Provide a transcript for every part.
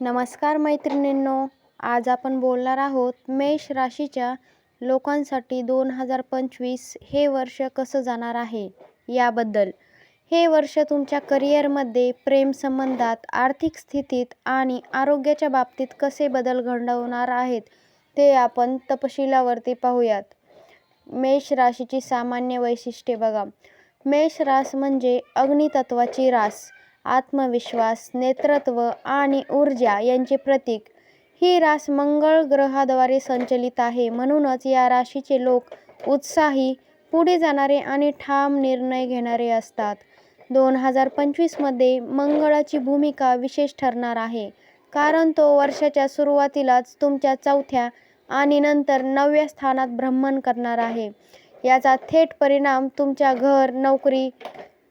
नमस्कार मैत्रिणींनो आज आपण बोलणार आहोत मेष राशीच्या लोकांसाठी दोन हजार पंचवीस हे वर्ष कसं जाणार आहे याबद्दल. हे वर्ष तुमच्या करिअरमध्ये प्रेमसंबंधात आर्थिक स्थितीत आणि आरोग्याच्या बाबतीत कसे बदल घडवणार आहेत ते आपण तपशिलावरती पाहूयात. मेष राशीची सामान्य वैशिष्ट्ये बघा. मेष रास म्हणजे अग्नितत्वाची रास. आत्मविश्वास नेतृत्व आणि ऊर्जा यांचे प्रतीक. ही रास मंगळ ग्रहाद्वारे संचलित आहे. म्हणूनच या राशीचे लोक उत्साही पुढे जाणारे आणि ठाम निर्णय घेणारे असतात. दोन हजार पंचवीसमध्ये मंगळाची भूमिका विशेष ठरणार आहे. कारण तो वर्षाच्या सुरुवातीलाच तुमच्या चौथ्या आणि नंतर नवव्या स्थानात भ्रमण करणार आहे. याचा थेट परिणाम तुमच्या घर नोकरी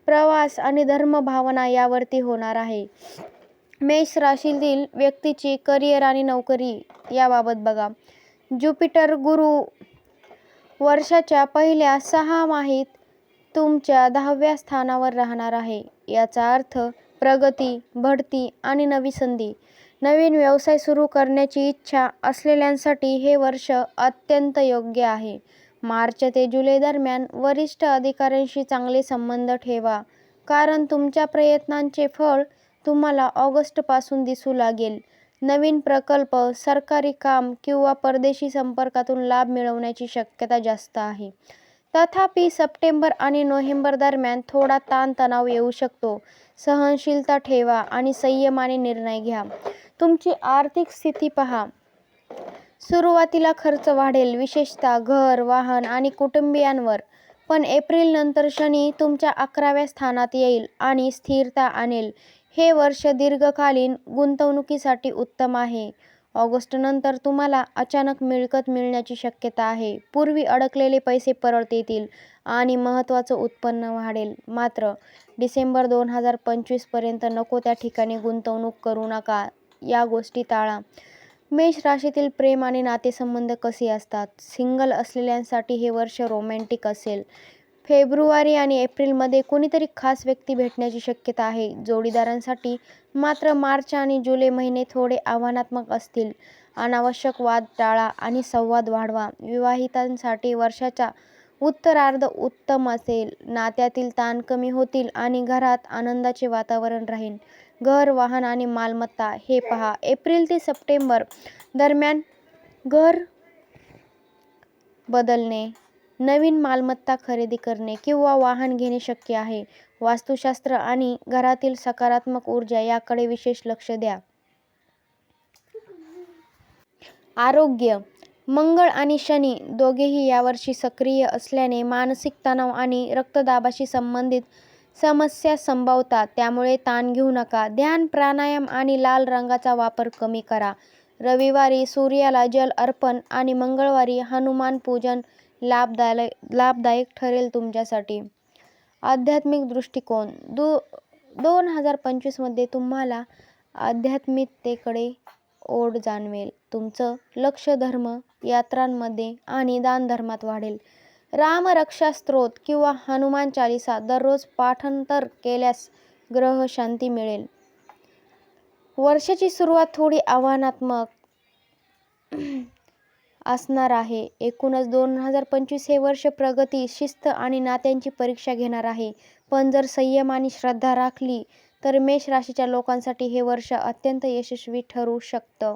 प्रवास आणि धर्मभावना यावरती होणार आहे. मेष राशीतील व्यक्तीची करिअर आणि नोकरी याबाबत बघा. ज्युपिटर गुरु वर्षाच्या पहिल्या सहा माहीत तुमच्या दहाव्या स्थानावर राहणार आहे. याचा अर्थ प्रगती बढती आणि नवी संधी. नवीन व्यवसाय सुरू करण्याची इच्छा असलेल्यांसाठी हे वर्ष अत्यंत योग्य आहे. मार्च ते जुलै दरम्यान वरिष्ठ अधिकाऱ्यांशी चांगले संबंध ठेवा. कारण तुमच्या प्रयत्नांचे फळ तुम्हाला ऑगस्टपासून दिसू लागेल. नवीन प्रकल्प सरकारी काम किंवा परदेशी संपर्कातून लाभ मिळवण्याची शक्यता जास्त आहे. तथापि सप्टेंबर आणि नोव्हेंबर दरम्यान थोडा ताणतणाव येऊ शकतो. सहनशीलता ठेवा आणि संयमाने निर्णय घ्या. तुमची आर्थिक स्थिती पहा. सुरुवातीला खर्च वाढेल विशेषतः घर वाहन आणि कुटुंबियांवर. पण एप्रिल नंतर शनी तुमच्या अकराव्या स्थानात येईल आणि स्थिरता आणेल. हे वर्ष दीर्घकालीन गुंतवणुकीसाठी उत्तम आहे. ऑगस्ट नंतर तुम्हाला अचानक मिळकत मिळण्याची शक्यता आहे. पूर्वी अडकलेले पैसे परत येतील आणि महत्त्वाचं उत्पन्न वाढेल. मात्र डिसेंबर दोन हजार पंचवीसपर्यंत नको त्या ठिकाणी गुंतवणूक करू नका. या गोष्टी टाळा. मेष राशीतील प्रेम आणि नातेसंबंध कसे असतात? सिंगल असलेल्यांसाठी हे वर्ष रोमॅन्टिक असेल. फेब्रुवारी आणि एप्रिलमध्ये कोणीतरी खास व्यक्ती भेटण्याची शक्यता आहे. जोडीदारांसाठी मात्र मार्च आणि जुलै महिने थोडे आव्हानात्मक असतील. अनावश्यक वाद टाळा आणि संवाद वाढवा. विवाहितांसाठी वर्षाचा उत्तरार्ध उत्तम असेल. नात्यातील ताण कमी होतील आणि घरात आनंदाचे वातावरण राहील. घर वाहन आणि मालमत्ता हे पहा. एप्रिल ते सप्टेंबर दरम्यान घर बदलणे नवीन मालमत्ता खरेदी करणे किंवा वाहन घेणे शक्य आहे. वास्तुशास्त्र आणि घरातील सकारात्मक ऊर्जा याकडे विशेष लक्ष द्या. आरोग्य मंगळ आणि शनी दोघेही यावर्षी सक्रिय असल्याने मानसिक तणाव आणि रक्तदाबाशी संबंधित समस्या संभवतात त्यामुळे ताण घेऊ नका. ध्यान प्राणायाम आणि लाल रंगाचा वापर कमी करा. रविवारी सूर्याला जल अर्पण आणि मंगळवारी हनुमान पूजन लाभदाय लाभदायक ठरेल तुमच्यासाठी. आध्यात्मिक दृष्टिकोन. दो दोन हजार पंचवीसमध्ये तुम्हाला आध्यात्मिकतेकडे ओढ जाणवेल. तुमचं लक्ष धर्म यात्रांमध्ये आणि दानधर्मात वाढेल. रामरक्षा स्त्रोत किंवा हनुमान चालिसा दररोज पाठांतर केल्यास ग्रह शांती मिळेल. वर्षाची सुरुवात थोडी आव्हानात्मक असणार आहे. एकूणच दोन हजार पंचवीस हे वर्ष प्रगती शिस्त आणि नात्यांची परीक्षा घेणार आहे. पण जर संयम आणि श्रद्धा राखली तर मेष राशीच्या लोकांसाठी हे वर्ष अत्यंत यशस्वी ठरू शकतं.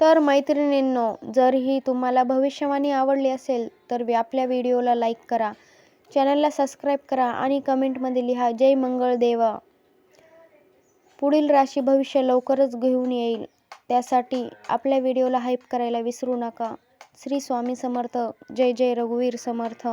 तर मैत्रिणींनो जर ही तुम्हाला भविष्यवाणी आवडली असेल तर आपल्या व्हिडिओला लाईक करा चॅनलला सबस्क्राईब करा आणि कमेंटमध्ये लिहा जय मंगळ देवा. पुढील राशी भविष्य लवकरच घेऊन येईल. त्यासाठी आपल्या व्हिडिओला हाईप करायला विसरू नका. श्री स्वामी समर्थ. जय जय रघुवीर समर्थ.